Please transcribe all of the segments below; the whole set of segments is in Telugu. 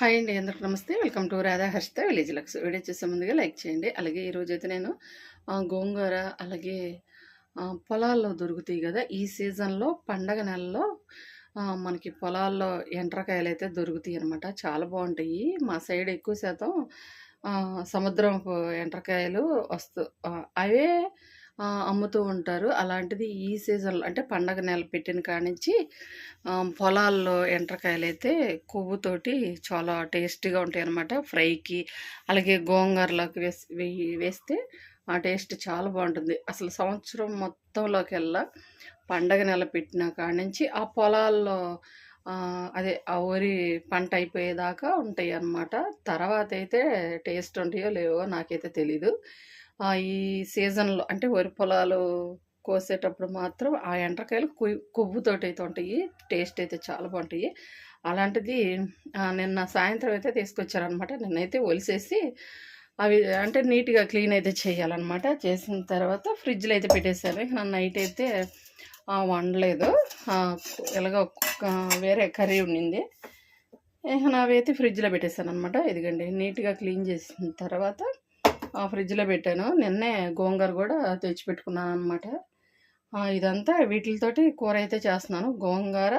హాయ్ అండి అందరికి నమస్తే. Welcome to Radha Harshita village looks. Video చేసే ముందుగా లైక్ చేయండి. అలాగే ఈరోజు అయితే నేను గోంగూర అలాగే పొలాల్లో దొరుకుతాయి కదా ఈ సీజన్లో పండగ నెలలో మనకి పొలాల్లో ఎండ్రకాయలు అయితే దొరుకుతాయి అనమాట చాలా బాగుంటాయి. మా సైడ్ ఎక్కువ శాతం సముద్రం ఎండ్రకాయలు వస్తూ అవే అమ్ముతూ ఉంటారు. అలాంటిది ఈ సీజన్లో అంటే పండగ నెల పెట్టిన కానించి పొలాల్లో ఎండ్రకాయలు అయితే కొవ్వుతోటి చాలా టేస్టీగా ఉంటాయి అన్నమాట ఫ్రైకి అలాగే గోంగూరలోకి వేసి వేస్తే ఆ టేస్ట్ చాలా బాగుంటుంది. అసలు సంవత్సరం మొత్తంలోకి వెళ్ళా పండగ నెల పెట్టిన కానించి నుంచి ఆ పొలాల్లో అదే ఆ వరి పంట అయిపోయేదాకా ఉంటాయి అన్నమాట తర్వాత అయితే టేస్ట్ ఉంటాయో లేవో నాకైతే తెలీదు. ఈ సీజన్లో అంటే వరి పొలాలు కోసేటప్పుడు మాత్రం ఆ ఎండ్రకాయలు కొవ్వు కొవ్వుతోటి అయితే ఉంటాయి టేస్ట్ అయితే చాలా బాగుంటాయి అలాంటిది నిన్న సాయంత్రం అయితే తీసుకొచ్చారనమాట నిన్నైతే ఒలిసేసి అవి అంటే నీట్గా క్లీన్ అయితే చేయాలన్నమాట. చేసిన తర్వాత ఫ్రిడ్జ్లో అయితే పెట్టేశాను ఇక నన్ను నైట్ అయితే వండలేదు. ఎలాగో వేరే కర్రీ ఉండింది. ఇక నావి అయితే ఫ్రిడ్జ్లో పెట్టేశాను అనమాట ఇదిగండి నీట్గా క్లీన్ చేసిన తర్వాత ఫ్రిడ్జ్లో పెట్టాను. నిన్నే గోంగూర కూడా తెచ్చిపెట్టుకున్నాను అనమాట ఇదంతా వీటితోటి కూర అయితే చేస్తున్నాను. గోంగూర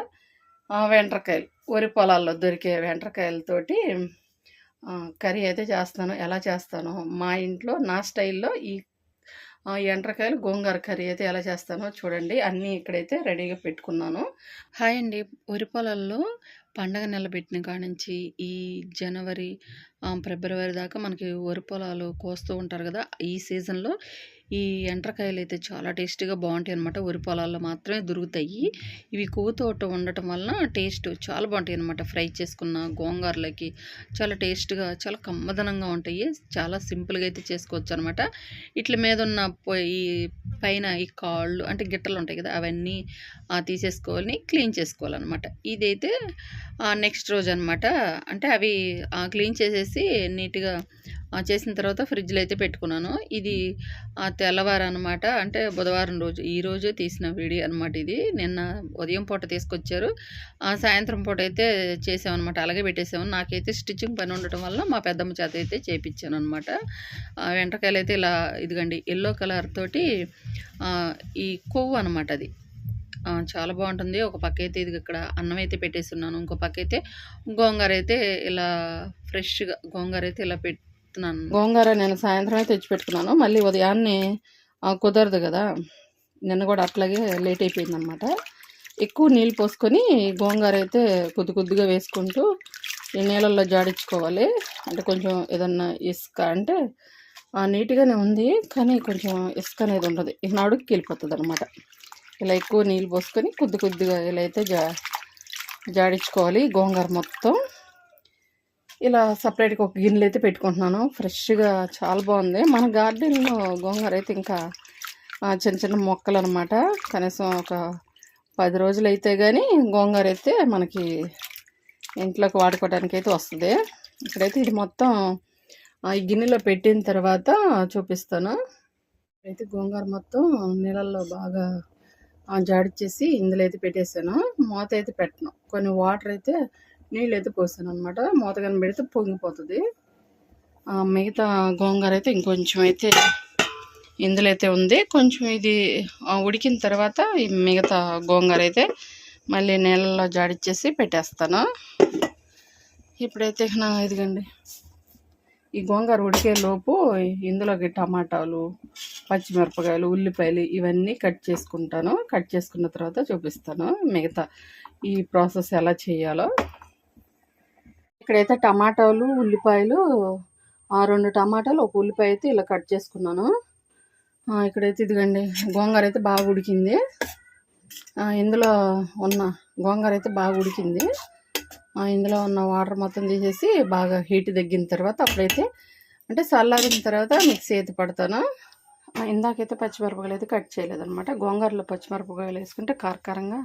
వెంట్రకాయలు. వరి పొలాల్లో దొరికే వెంట్రకాయలతోటి కర్రీ అయితే చేస్తాను ఎలా చేస్తాను మా ఇంట్లో నా స్టైల్లో ఈ ఆ, ఎండ్రకాయలు గోంగూర కర్రీ అయితే ఎలా చేస్తానో చూడండి. అన్నీ ఇక్కడైతే రెడీగా పెట్టుకున్నాను. హాయ్ అండి. వరి పొలాల్లో పండగ నిలబెట్టిన కాడ నుంచి ఈ జనవరి ఫిబ్రవరి దాకా మనకి వరి పొలాలు కోస్తూ ఉంటారు కదా ఈ సీజన్లో ఈ ఎండ్రకాయలు అయితే చాలా టేస్టీగా బాగుంటాయి అనమాట వరి పొలాల్లో మాత్రమే దొరుకుతాయి. ఇవి కోతోట ఉండటం వలన టేస్ట్ చాలా బాగుంటాయి అనమాట ఫ్రై చేసుకున్న గోంగారలకి చాలా టేస్ట్గా చాలా కమ్మదనంగా ఉంటాయి. చాలా సింపుల్గా అయితే చేసుకోవచ్చు అనమాట ఇట్ల మీద ఉన్న ఈ పైన ఈ కాళ్ళు అంటే గిట్టలు ఉంటాయి కదా అవన్నీ ఆ, క్లీన్ చేసుకోవాలన్నమాట. ఇదైతే నెక్స్ట్ రోజు అనమాట అంటే అవి క్లీన్ చేసేసి నీట్గా చేసిన తర్వాత ఫ్రిడ్జ్లో అయితే పెట్టుకున్నాను. ఇది ఆ తెల్లవారు అనమాట అంటే బుధవారం రోజు ఈ రోజే తీసిన వీడియో అనమాట ఇది. నిన్న ఉదయం పూట తీసుకొచ్చారు. సాయంత్రం పూట అయితే చేసామన్నమాట. అలాగే పెట్టేసాము. నాకైతే స్టిచ్చింగ్ పని ఉండటం వల్ల మా పెద్దమ్మ చేత అయితే చేపించాను అనమాట వెంట్రకాయలు అయితే ఇలా ఇదిగండి ఎల్లో కలర్ తోటి ఈ కొవ్వు అనమాట అది. చాలా బాగుంటుంది. ఒక పక్క అయితే ఇది ఇక్కడ అన్నం అయితే పెట్టేస్తున్నాను. ఇంకో పక్క అయితే గోంగూర అయితే ఇలా ఫ్రెష్గా గోంగూర అయితే ఇలా చెప్తున్నాను. గోంగూర నేను సాయంత్రం తెచ్చి పెట్టుకున్నాను మళ్ళీ ఉదయాన్నే కుదరదు కదా. నిన్న కూడా అట్లాగే లేట్ అయిపోయింది అనమాట ఎక్కువ నీళ్ళు పోసుకొని గోంగూర అయితే కొద్ది కొద్దిగా వేసుకుంటూ ఈ నీళ్ళల్లో జాడించుకోవాలి. అంటే కొంచెం ఏదన్నా ఇసుక అంటే నీట్గానే ఉంది కానీ కొంచెం ఇసుక అనేది ఉండదు. ఇక వెళ్ళిపోతుంది అనమాట ఇలా ఎక్కువ నీళ్ళు పోసుకొని కొద్ది కొద్దిగా ఇలా అయితే జా జాడించుకోవాలి గోంగూర మొత్తం. ఇలా సపరేట్గా ఒక గిన్నెలు అయితే పెట్టుకుంటున్నాను. ఫ్రెష్గా చాలా బాగుంది. మన గార్డెన్లో గోంగూర అయితే ఇంకా చిన్న చిన్న మొక్కలు అనమాట కనీసం ఒక పది రోజులు అయితే కానీ గోంగూర అయితే మనకి ఇంట్లోకి వాడుకోవడానికి అయితే వస్తుంది. ఇక్కడైతే ఇది మొత్తం ఆ, ఈ గిన్నెలో పెట్టిన తర్వాత చూపిస్తాను. అయితే గోంగూర మొత్తం నీళ్ళల్లో బాగా జాడిచ్చేసి ఇందులో అయితే పెట్టేశాను మూత అయితే పెట్టను. కొన్ని వాటర్ అయితే నీళ్ళు అయితే పోసాను అనమాట మూత కనబెడితే పెడితే పొంగిపోతుంది. మిగతా గోంగూర అయితే ఇంకొంచెం అయితే ఇందులో అయితే ఉంది. కొంచెం ఇది ఉడికిన తర్వాత ఈ మిగతా గోంగూర అయితే మళ్ళీ నీళ్ళలో జాడిచ్చేసి పెట్టేస్తాను. ఇప్పుడైతే నా ఇదిగండి. ఈ గోంగూర ఉడికే లోపు ఇందులోకి టమాటాలు పచ్చిమిరపకాయలు ఉల్లిపాయలు ఇవన్నీ కట్ చేసుకుంటాను. కట్ చేసుకున్న తర్వాత చూపిస్తాను మిగతా ఈ ప్రాసెస్ ఎలా చేయాలో. ఇక్కడైతే టమాటాలు ఉల్లిపాయలు రెండు టమాటాలు ఒక ఉల్లిపాయ అయితే ఇలా కట్ చేసుకున్నాను. ఇక్కడైతే ఇదిగండి గోంగూర అయితే బాగా ఉడికింది. ఇందులో ఉన్న గోంగూర అయితే బాగా ఉడికింది. ఇందులో ఉన్న వాటర్ మొత్తం తీసేసి బాగా హీట్ తగ్గిన తర్వాత అప్పుడైతే అంటే చల్లారిన తర్వాత మిక్సీ అయితే పడతాను. ఇందాకైతే పచ్చిమిరపకాయలు అయితే కట్ చేయలేదన్నమాట. గోంగూరలో పచ్చిమిరపకాయలు వేసుకుంటే కారకారంగా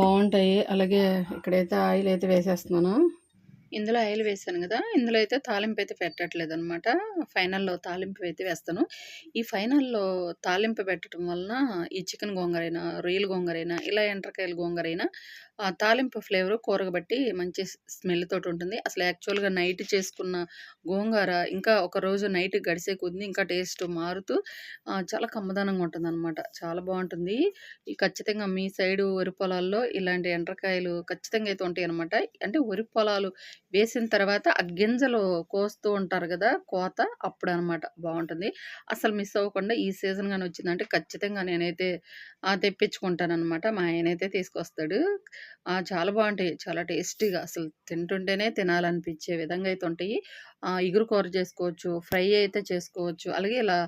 బాగుంటాయి. అలాగే ఇక్కడైతే ఆయిల్ అయితే వేసేస్తున్నాను. ఇందులో ఆయిల్ వేసాను కదా ఇందులో అయితే తాలింపు అయితే పెట్టట్లేదు అనమాట ఫైనల్లో తాలింపు అయితే వేస్తాను. ఈ ఫైనల్లో తాలింపు పెట్టడం వలన ఈ చికెన్ గోంగరైనా రొయ్యలు గోంగరైనా ఇలా ఎండ్రకాయల గోంగరైనా తాలింపు ఫ్లేవరు కూరకు బట్టి మంచి స్ ఉంటుంది అసలు యాక్చువల్‌గా నైట్ చేసుకున్న గోంగూర ఇంకా ఒక రోజు నైట్ గడిసే కొద్ది ఇంకా టేస్ట్ మారుతూ చాలా కమ్మదనంగా ఉంటుందనమాట. చాలా బాగుంటుంది. ఈ ఖచ్చితంగా మీ సైడు వరి పొలాల్లో ఇలాంటి ఎండ్రకాయలు ఖచ్చితంగా అయితే ఉంటాయి అనమాట అంటే వరి పొలాలు వేసిన తర్వాత ఆ గింజలు కోస్తూ ఉంటారు కదా కోత అప్పుడు అనమాట బాగుంటుంది. అసలు మిస్ అవ్వకుండా ఈ సీజన్ కానీ వచ్చిందంటే ఖచ్చితంగా నేనైతే తెప్పించుకుంటాను అనమాట మా ఆయనైతే తీసుకొస్తాడు. చాలా బాగుంటాయి చాలా టేస్టీగా అసలు తింటుంటేనే తినాలనిపించే విధంగా అయితే ఉంటాయి. ఇగురు కూర చేసుకోవచ్చు. ఫ్రై అయితే చేసుకోవచ్చు. అలాగే ఇలా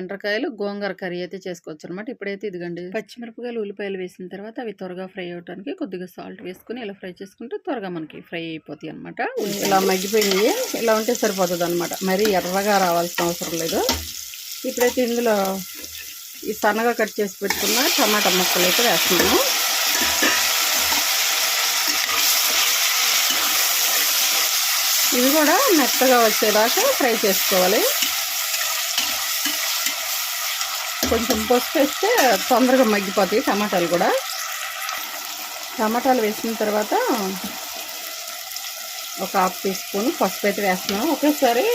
ఎండ్రకాయలు, గోంగూర కర్రీ అయితే చేసుకోవచ్చు అనమాట ఇప్పుడైతే ఇదిగండి పచ్చిమిరపకాయలు, ఉల్లిపాయలు వేసిన తర్వాత అవి త్వరగా ఫ్రై అవ్వటానికి కొద్దిగా సాల్ట్ వేసుకొని ఇలా ఫ్రై చేసుకుంటే త్వరగా మనకి ఫ్రై అయిపోతాయనమాట. ఇలా మగ్గిపోయినయి ఇలా ఉంటే సరిపోతదనమాట. మరీ ఎర్రగా రావాల్సిన అవసరం లేదు. ఇప్పుడైతే ఇందులో ఈ సన్నగా కట్ చేసి పెట్టుకున్న టమాటా ముక్కలు అయితే వేస్తున్నాము ఇవి కూడా మెత్తగా వచ్చేదాకా ఫ్రై చేసుకోవాలి. కొంచెం పసుపు వేస్తే తొందరగా మగ్గిపోతాయి టమాటాలు కూడా. టమాటాలు వేసిన తర్వాత ఒక హాఫ్ టీ స్పూన్ పసుపు అయితే వేస్తున్నాను. ఒకేసారి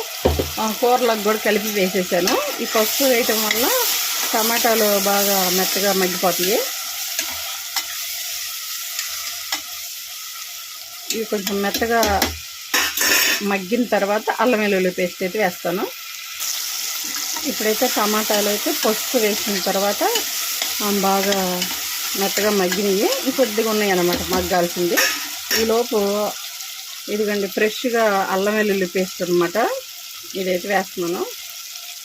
కూరలకు కూడా కలిపి వేసేసాను. ఈ పసుపు వేయటం వల్ల టమాటాలు బాగా మెత్తగా మగ్గిపోతాయి. ఇవి కొంచెం మెత్తగా మగ్గిన తర్వాత అల్లం వెల్లుల్లి పేస్ట్ అయితే వేస్తాను. ఇప్పుడైతే టమాటాలు అయితే పసుపు వేసిన తర్వాత బాగా మెత్తగా మగ్గినవి ఇంకొద్దిగా ఉన్నాయన్నమాట మగ్గాల్సింది. ఈలోపు ఇదిగోండి ఫ్రెష్‌గా అల్లం వెల్లుల్లి పేస్ట్ అనమాట. ఇదైతే వేస్తున్నాను.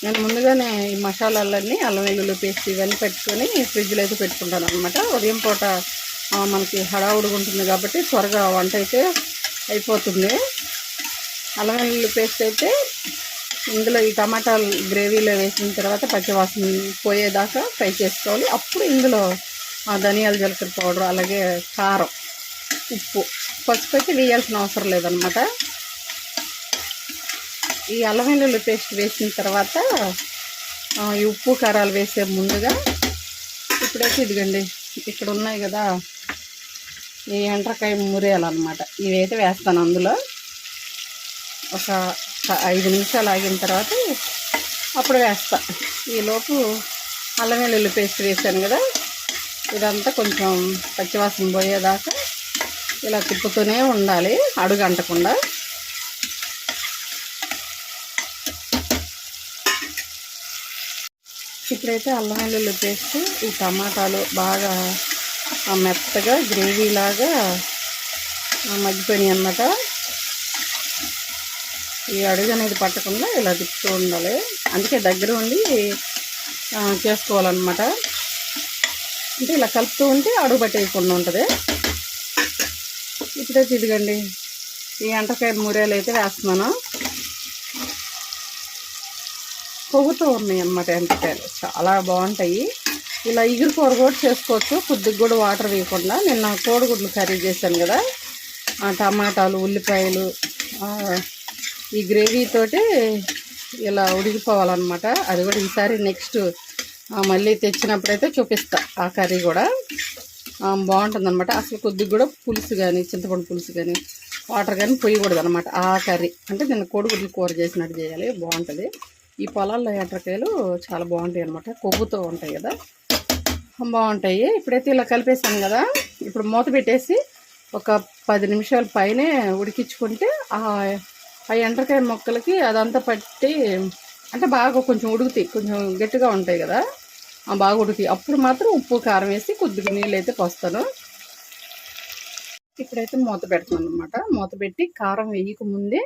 నేను ముందుగానే ఈ మసాలాలన్నీ అల్లం వెల్లుల్లి పేస్ట్ ఇవన్నీ పెట్టుకొని ఫ్రిడ్జ్‌లో అయితే పెట్టుకుంటాననమాట. ఉదయం పూట మనకి హడావుడిగా ఉంటుంది కాబట్టి త్వరగా వంట అయితే అయిపోతుంది. అల్లం వెల్లుల్లి పేస్ట్ అయితే ఇందులో ఈ టమాటాలు గ్రేవీలో వేసిన తర్వాత పచ్చివాసన పోయేదాకా ఫ్రై చేసుకోవాలి. అప్పుడు ఇందులో ధనియాల జీలకర్ర పౌడర్ అలాగే కారం, ఉప్పు, పసుపు అయితే వేయాల్సిన అవసరం లేదనమాట. ఈ అల్లం వెల్లుల్లి పేస్ట్ వేసిన తర్వాత ఈ ఉప్పు, కారాలు వేసే ముందుగా ఇప్పుడైతే ఇదిగోండి ఇక్కడ ఉన్నాయి కదా! ఈ ఎండ్రకాయ మురేయాలన్నమాట ఇవైతే వేస్తాను అందులో. ఒక ఐదు నిమిషాలు ఆగిన తర్వాత అప్పుడు వేస్తా. ఈలోపు అల్లం వెల్లుల్లి పేస్ట్ వేసాను కదా! ఇదంతా కొంచెం పచ్చివాసన పోయేదాకా ఇలా తిప్పుతూనే ఉండాలి అడుగు అంటకుండా ఇప్పుడైతే అల్లం వెల్లుల్లి పేస్ట్, ఈ టమాటాలు బాగా మెత్తగా గ్రేవీలాగా మగ్గిపోయినాయి అన్నమాట ఈ అడుగు అనేది పట్టకుండా ఇలా తిప్పుతూ ఉండాలి. అందుకే దగ్గర ఉండి చేసుకోవాలన్నమాట. అంటే ఇలా కలుపుతూ ఉంటే అడుగు పట్టేయకుండా ఉంటుంది ఇప్పుడే ఇదిగోండి ఈ ఎండ్రకాయ మూడేళ్ళు అయితే వేస్తున్నాను. పొగుతూ ఉన్నాయన్నమాట ఎండ్రకాయలు. చాలా బాగుంటాయి ఇలా ఇగురు కూర కూడా చేసుకోవచ్చు. కొద్దిగా కూడా వాటర్ వేయకుండా. నిన్న కోడిగుడ్లు కర్రీ చేశాను కదా! టమాటాలు, ఉల్లిపాయలు ఈ గ్రేవీతోటి ఇలా ఉడికిపోవాలన్నమాట. అది కూడా ఈసారి నెక్స్ట్ మళ్ళీ తెచ్చినప్పుడైతే చూపిస్తా ఆ కర్రీ కూడా. బాగుంటుందన్నమాట అసలు కొద్దిగా కూడా పులుసు కానీ చింతపండు పులుసు కానీ వాటర్ కానీ పొయ్యకూడదు అనమాట ఆ కర్రీ. అంటే నేను కోడిగుడ్లు కూర చేసినట్టు చేయాలి. బాగుంటుంది ఈ పొలాల్లో ఎండ్రకాయలు చాలా బాగుంటాయి అనమాట కొవ్వుతో ఉంటాయి కదా! బాగుంటాయి ఇప్పుడైతే ఇలా కలిపేసాను కదా! ఇప్పుడు మూత పెట్టేసి ఒక పది నిమిషాల పైనే ఉడికించుకుంటే ఆ ఆ ఎండ్రకాయ మొక్కలకి అదంతా పట్టి అంటే బాగా కొంచెం ఉడుకుతాయి. కొంచెం గట్టిగా ఉంటాయి కదా! బాగా ఉడుకుతాయి. అప్పుడు మాత్రం ఉప్పు, కారం వేసి కొద్దిగా నీళ్ళు అయితే పోస్తాను. ఇప్పుడైతే మూత పెడుతున్నానన్నమాట. మూత పెట్టి కారం వేయక ముందే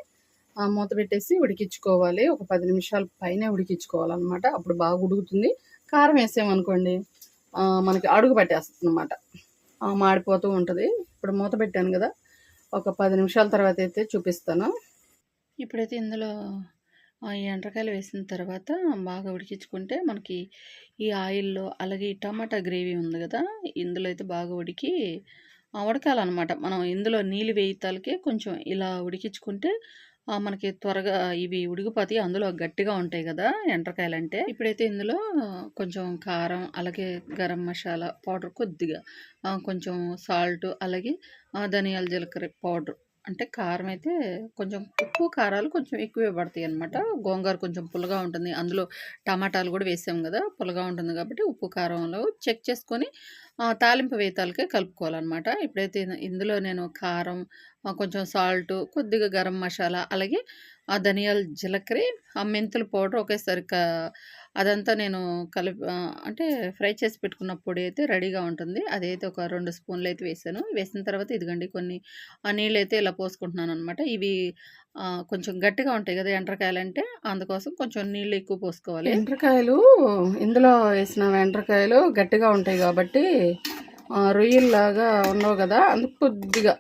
మూత పెట్టేసి ఉడికించుకోవాలి. ఒక పది నిమిషాల పైనే ఉడికించుకోవాలన్నమాట. అప్పుడు బాగా ఉడుకుతుంది. కారం వేసామనుకోండి మనకి అడుగు పట్టేస్తుందన్నమాట. అనమాట మాడిపోతూ ఉంటుంది ఇప్పుడు మూత పెట్టాను కదా! ఒక పది నిమిషాల తర్వాత అయితే చూపిస్తాను. ఇప్పుడైతే ఇందులో ఈ ఎండ్రకాయలు వేసిన తర్వాత బాగా ఉడికించుకుంటే మనకి ఈ ఆయిల్‌లో అలాగే ఈ టమాటా గ్రేవీ ఉంది కదా! ఇందులో అయితే బాగా ఉడికి ఆహ్, ఉడకాలన్నమాట. మనం ఇందులో నీళ్ళు వేయితాలకే కొంచెం ఇలా ఉడికించుకుంటే మనకి త్వరగా ఇవి ఉడికిపోతాయి. అందులో గట్టిగా ఉంటాయి కదా ఎండ్రకాయలు అంటే ఇప్పుడైతే ఇందులో కొంచెం కారం, అలాగే గరం మసాలా పౌడర్ కొద్దిగా, కొంచెం సాల్ట్ అలాగే ధనియాల జీలకర్ర పౌడర్ అంటే కారం అయితే కొంచెం ఉప్పు, కారాలు కొంచెం ఎక్కువే పడతాయన్నమాట. గోంగూర కొంచెం పుల్లగా ఉంటుంది. అందులో టమాటాలు కూడా వేసాం కదా పుల్లగా ఉంటుంది కాబట్టి ఉప్పు, కారంలో చెక్ చేసుకొని తాలింపు వేతాలకే కలుపుకోవాలన్నమాట. ఇప్పుడైతే ఇందులో నేను కారం, కొంచెం సాల్టు, కొద్దిగా గరం మసాలా అలాగే ఆ ధనియాల జీలకర్ర, ఆ మెంతుల పౌడర్ ఒకేసారి క అదంతా నేను కలిపి అంటే ఫ్రై చేసి పెట్టుకున్న పొడి అయితే రెడీగా ఉంటుంది. అదైతే ఒక రెండు స్పూన్లు అయితే వేసాను. వేసిన తర్వాత ఇదిగండి కొన్ని నీళ్ళు నీళ్ళైతే ఇలా పోసుకుంటున్నాను అనమాట ఇవి కొంచెం గట్టిగా ఉంటాయి గదా! ఎండ్రకాయలంటే అందుకోసం కొంచెం నీళ్ళు ఎక్కువ పోసుకోవాలి. ఎండ్రకాయలు ఇందులో వేసిన ఎండ్రకాయలు గట్టిగా ఉంటాయి కాబట్టి రొయ్యల్లాగా ఉండవు కదా అందుకు కొద్దిగా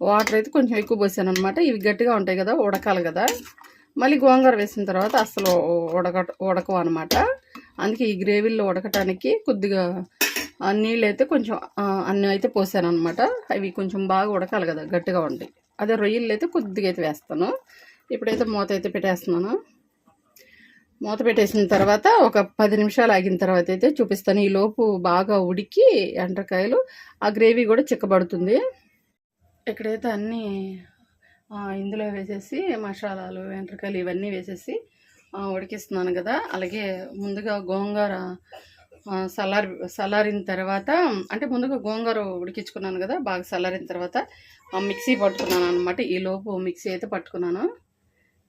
వాటర్ అయితే కొంచెం ఎక్కువ పోసాను అనమాట ఇవి గట్టిగా ఉంటాయి కదా ఉడకాలి కదా మళ్ళీ గోంగూర వేసిన తర్వాత అస్సలు ఉడకట ఉడకవనమాట. అందుకే ఈ గ్రేవీలో ఉడకటానికి కొద్దిగా నీళ్ళు అయితే కొంచెం అన్నీ అయితే అయితే పోసాననమాట. అవి కొంచెం బాగా ఉడకాలి కదా గట్టిగా ఉంటాయి. అదే రొయ్యలు అయితే కొద్దిగా అయితే వేస్తాను. ఇప్పుడైతే మూత అయితే పెట్టేస్తున్నాను. మూత పెట్టేసిన తర్వాత ఒక పది నిమిషాలు ఆగిన తర్వాత అయితే చూపిస్తాను. ఈలోపు బాగా ఉడికి ఎండ్రకాయలు ఆ గ్రేవీ కూడా చిక్కబడుతుంది. ఇక్కడైతే అన్నీ ఇందులో వేసేసి మసాలాలు ఎండ్రకాయలు ఇవన్నీ వేసేసి ఉడికిస్తున్నాను కదా అలాగే ముందుగా గోంగూర సలార్ సల్లారి సల్లారిన తర్వాత అంటే ముందుగా గోంగూర ఉడికించుకున్నాను కదా బాగా సల్లారిన తర్వాత మిక్సీ పట్టుకున్నాను అనమాట ఈలోపు మిక్సీ అయితే పట్టుకున్నాను.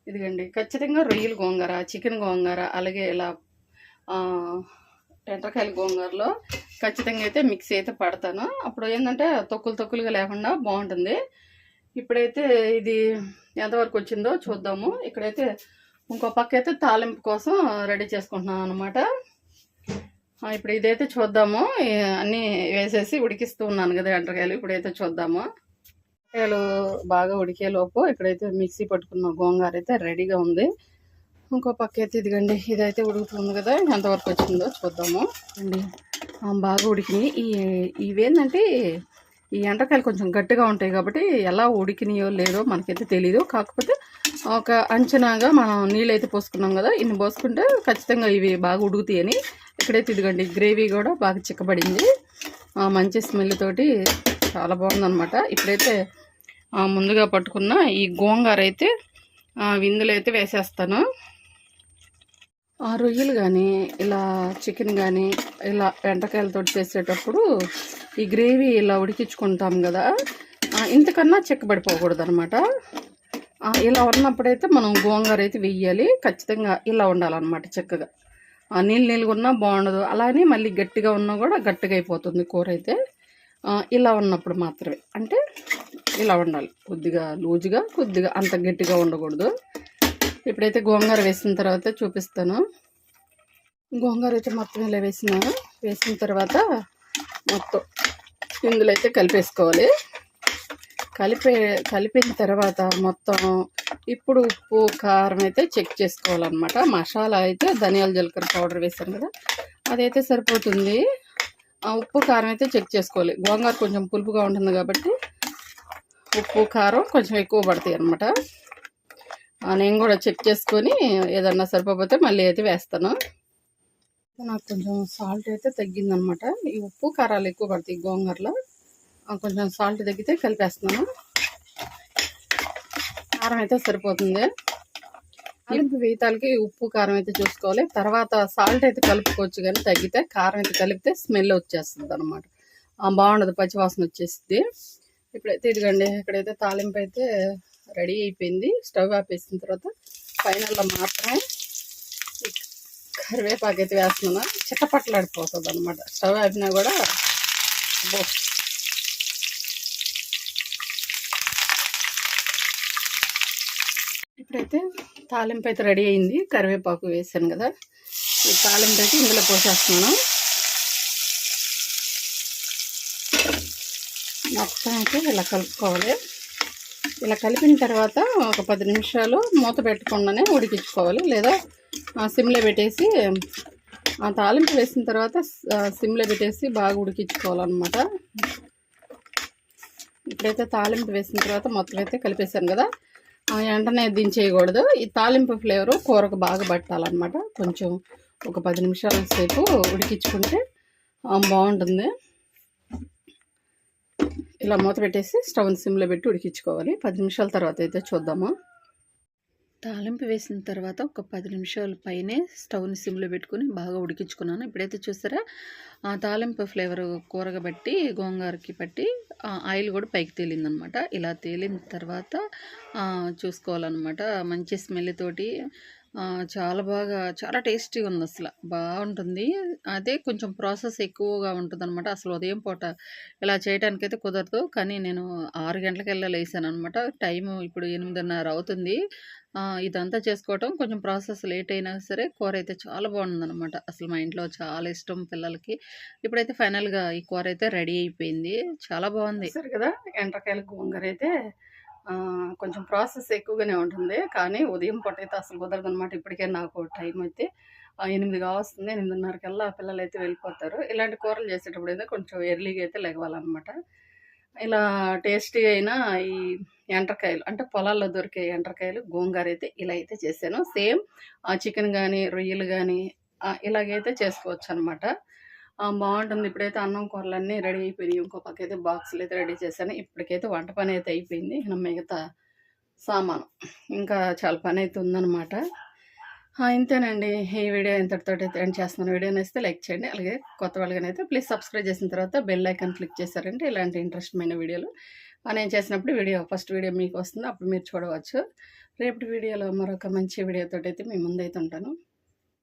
ఇదిగండి ఖచ్చితంగా రొయ్యలు గోంగూర, చికెన్ గోంగూర అలాగే ఇలా ఆహ్, గోంగూరలో ఖచ్చితంగా అయితే మిక్సీ అయితే పడతాను. అప్పుడు ఏంటంటే తొక్కులు తొక్కులుగా లేకుండా బాగుంటుంది ఇప్పుడైతే ఇది ఎంతవరకు వచ్చిందో చూద్దాము. ఇక్కడైతే ఇంకో పక్క అయితే తాలింపు కోసం రెడీ చేసుకుంటున్నాను అనమాట ఇప్పుడు ఇదైతే చూద్దాము. అన్నీ వేసేసి ఉడికిస్తూ ఉన్నాను కదా ఎండ్రకాయలు ఇప్పుడైతే చూద్దాము. ఎండ్రకాయలు బాగా ఉడికేలోపు ఇక్కడైతే మిక్సీ పట్టుకున్న గోంగూర అయితే రెడీగా ఉంది. ఇంకో పక్క అయితే ఇదిగండి ఇదైతే ఉడుకుతుంది కదా ఎంతవరకు వచ్చిందో చూద్దాము. అండి బాగా ఉడికినాయి ఈ ఇవేంటంటే ఈ ఎండ్రకాయలు కొంచెం గట్టిగా ఉంటాయి కాబట్టి ఎలా ఉడికినాయో లేదో మనకైతే తెలీదు. కాకపోతే ఒక అంచనాగా మనం నీళ్ళైతే పోసుకున్నాం కదా ఇన్ని పోసుకుంటే ఖచ్చితంగా ఇవి బాగా ఉడుకుతాయని. ఇక్కడైతే ఇదిగోండి గ్రేవీ కూడా బాగా చిక్కబడింది. మంచి స్మెల్ తోటి చాలా బాగుందనమాట ఇప్పుడైతే ముందుగా పట్టుకున్న ఈ గోంగారైతే అయితే అయితే వేసేస్తాను. ఆ రొయ్యలు కానీ ఇలా చికెన్ కానీ ఇలా వెంటకాయలతో చేసేటప్పుడు ఈ గ్రేవీ ఇలా ఉడికించుకుంటాం కదా ఇంతకన్నా చెక్కబడిపోకూడదు అనమాట ఇలా ఉన్నప్పుడైతే మనం గోంగూర అయితే వెయ్యాలి. ఖచ్చితంగా ఇలా ఉండాలన్నమాట చెక్కగా నీళ్ళు నీళ్ళు ఉన్నా బాగుండదు అలానే మళ్ళీ గట్టిగా ఉన్నా కూడా గట్టిగా అయిపోతుంది కూర అయితే ఇలా ఉన్నప్పుడు మాత్రమే. అంటే ఇలా ఉండాలి. కొద్దిగా లూజుగా, కొద్దిగా అంత గట్టిగా ఉండకూడదు. ఇప్పుడైతే గోంగూర వేసిన తర్వాత చూపిస్తాను. గోంగూర అయితే మొత్తం ఇలా వేసినాను. వేసిన తర్వాత మొత్తం ఇందులో అయితే కలిపేసుకోవాలి. కలిపే కలిపిన తర్వాత మొత్తం ఇప్పుడు ఉప్పు, కారం అయితే చెక్ చేసుకోవాలనమాట. మసాలా అయితే ధనియాల జీలకర్ర పౌడర్ వేసాను కదా అదైతే సరిపోతుంది. ఆ ఉప్పు, కారం అయితే చెక్ చేసుకోవాలి. గోంగూర కొంచెం పులుపుగా ఉంటుంది కాబట్టి ఉప్పు, కారం కొంచెం ఎక్కువ పడతాయి అన్నమాట నేను గూడా చెక్ చేసుకొని ఏదన్నా సరిపోకపోతే మళ్ళీ అయితే వేస్తాను. నాకు కొంచెం సాల్ట్ అయితే తగ్గిందనమాట. ఈ ఉప్పు, కారాలు ఎక్కువ పడతాయి గోంగూరలో. కొంచెం సాల్ట్ తగ్గితే కలిపేస్తున్నాను. కారం అయితే సరిపోతుంది. తాలింపు వేయటాలకి ఉప్పు, కారం అయితే చూసుకోవాలి. తర్వాత సాల్ట్ అయితే కలుపుకోవచ్చు గానీ తగ్గితే కారం అయితే కలిపితే స్మెల్ వచ్చేస్తదనమాట. ఆ! బావుండదు పచ్చివాసన వచ్చేసిద్ది. ఇప్పుడైతే ఇదిగోండి ఇక్కడైతే తాలింపు అయితే రెడీ అయిపోయింది. స్టవ్ ఆపేసిన తర్వాత ఫైనల్‌లో మాత్రమే కరివేపాకు అయితే వేస్తున్నాను. అనమాట స్టవ్ ఆపినా కూడా ఇప్పుడైతే తాలింపు అయితే రెడీ అయింది. కరివేపాకు వేసాను కదా ఈ తాలింపు అయితే ఇందులో పోసేస్తున్నాను. మొత్తం అయితే ఇలా కలుపుకోవాలి. ఇలా కలిపిన తర్వాత ఒక పది నిమిషాలు మూత పెట్టకుండానే ఉడికించుకోవాలి. లేదా సిమ్‌లో పెట్టేసి ఆ తాలింపు వేసిన తర్వాత సిమ్‌లో పెట్టేసి బాగా ఉడికించుకోవాలన్నమాట. ఇప్పుడైతే తాలింపు వేసిన తర్వాత మొత్తం అయితే కలిపేసాను కదా. ఎంటనే వెంటనే దించేయకూడదు ఈ తాలింపు ఫ్లేవరు కూరకు బాగా పట్టాలన్నమాట. కొంచెం ఒక పది నిమిషాల సేపు ఉడికించుకుంటే బాగుంటుంది. ఇలా మూత పెట్టేసి స్టవ్ సిమ్లో పెట్టి ఉడికించుకోవాలి. పది నిమిషాల తర్వాత అయితే చూద్దాము. తాలింపు వేసిన తర్వాత ఒక పది నిమిషాల పైనే స్టవ్ని సిమ్లో పెట్టుకుని బాగా ఉడికించుకున్నాను. ఇప్పుడైతే చూసారా? ఆ తాలింపు ఫ్లేవర్ కూరగా బట్టి గోంగూరకి పట్టి ఆయిల్ కూడా పైకి తేలిందనమాట. ఇలా తేలిన తర్వాత చూసుకోవాలన్నమాట. మంచి స్మెల్ తోటి చాలా బాగా చాలా టేస్టీగా ఉంది అసలు బాగుంటుంది. అదే కొంచెం ప్రాసెస్ ఎక్కువగా ఉంటుంది అనమాట అసలు ఉదయం పూట ఇలా చేయడానికైతే కుదరదు. కానీ నేను ఆరు గంటలకెల్లా లేసాను అనమాట టైము ఇప్పుడు ఎనిమిదిన్నర అవుతుంది. ఇదంతా చేసుకోవటం కొంచెం ప్రాసెస్ లేట్ అయినా సరే కూర అయితే చాలా బాగుందన్నమాట. అసలు మా ఇంట్లో చాలా ఇష్టం పిల్లలకి. ఇప్పుడైతే ఫైనల్గా ఈ కూర అయితే రెడీ అయిపోయింది. చాలా బాగుంది. సరే కదా? ఎండ్రకాయల గోంగూర అయితే కొంచెం ప్రాసెస్ ఎక్కువగానే ఉంటుంది. కానీ ఉదయం పూట అయితే అసలు కుదరదు అనమాట ఇప్పటికే నాకు టైం అయితే ఎనిమిది కావస్తుంది ఎనిమిదిన్నరకల్లా పిల్లలు అయితే వెళ్ళిపోతారు. ఇలాంటి కూరలు చేసేటప్పుడు అయితే కొంచెం ఎర్లీగా అయితే లెగవాలన్నమాట ఇలా టేస్టీగా అయినా ఈ ఎండ్రకాయలు అంటే పొలాల్లో దొరికే ఎండ్రకాయలు గోంగూర అయితే ఇలా అయితే చేశాను. సేమ్ చికెన్ కానీ రొయ్యలు కానీ ఇలాగైతే చేసుకోవచ్చు అనమాట బాగుంటుంది. ఇప్పుడైతే అన్నం కూరలన్నీ రెడీ అయిపోయినాయి. ఇంకో పక్క అయితే బాక్సులు అయితే రెడీ చేశాను. ఇప్పటికైతే వంట పని అయితే అయిపోయింది. మిగతా సామాను. ఇంకా చాలా పని అయితే ఉందన్నమాట. ఇంతేనండి. ఈ వీడియో ఇంతటితో అయితే ఎండ్ చేస్తున్నాను. వీడియో నచ్చితే లైక్ చేయండి. అలాగే కొత్త వాళ్ళకనైతే ప్లీజ్ సబ్స్క్రైబ్ చేసిన తర్వాత బెల్ ఐకాన్ క్లిక్ చేశారంటే ఇలాంటి ఇంట్రెస్ట్మైన వీడియోలు. నేను చేసినప్పుడు వీడియో ఫస్ట్ వీడియో మీకు వస్తుంది. అప్పుడు మీరు చూడవచ్చు. రేపటి వీడియోలో మరొక మంచి వీడియోతో అయితే మీ ముందైతే ఉంటాను.